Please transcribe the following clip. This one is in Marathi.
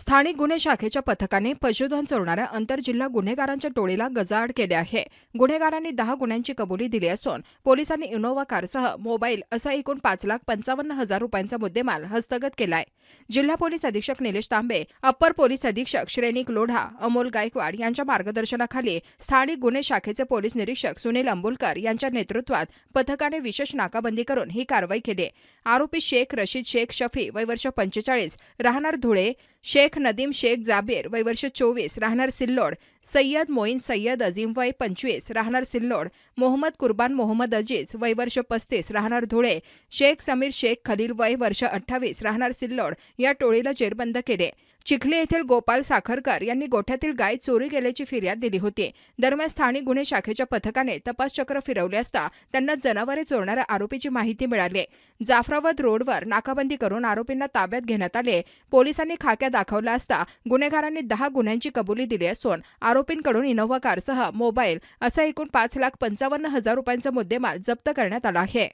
स्थानिक गुन्हे शाखेच्या पथकाने पशुधन चोरणाऱ्या आंतरजिल्हा गुन्हेगारांच्या टोळीला गजाआड केले आहे. गुन्हेगारांनी दहा गुन्ह्यांची कबुली दिली असून पोलिसांनी इनोव्हा कारसह मोबाईल असा एकूण पाच लाख पंचावन्न हजार रुपयांचा मुद्देमाल हस्तगत केलाय. जिल्हा पोलीस अधीक्षक निलेश तांबे अप्पर पोलीस अधीक्षक श्रेणिक लोढा अमोल गायकवाड यांच्या मार्गदर्शनाखाली स्थानिक गुन्हे शाखेचे पोलीस निरीक्षक सुनील अंबुलकर यांच्या नेतृत्वात पथकाने विशेष नाकाबंदी करून ही कारवाई केली आरोपी शेख रशीद शेख शफी वय वर्ष पंचेचाळीस राहणार धुळे शेख नदीम शेख जाबेर वय वर्ष चोवीस राहणार सिल्लोड. सय्यद मोईन सय्यद अझीम वय पंचवीस राहणार सिल्लोड. मोहम्मद कुर्बान मोहम्मद अजीज वय वर्ष पस्तीस राहणार धुळे. शेख समीर शेख खलील वय वर्ष अठ्ठावीस राहणार सिल्लोड. या टोळीला जेरबंद केले. चिखली येथील गोपाल साखरकर यांनी गोठ्यातील गाय चोरी केल्याची फिर्याद दिली होती. दरम्यान स्थानिक गुन्हे शाखेच्या पथकाने तपास चक्र फिरवले असता त्यांना जनावरे चोरणाऱ्या आरोपीची माहिती मिळाली. जाफराबाद रोडवर नाकाबंदी करून आरोपींना ताब्यात घेण्यात आले. पोलिसांनी खाक्या दाखवला असता गुन्हेगारांनी दहा गुन्ह्यांची कबुली दिली असून आरोपींकडून इनोव्हा कारसह मोबाईल असा एकूण पाच लाख पंचावन्न हजार रुपयांचा मुद्देमाल जप्त करण्यात आला आहे.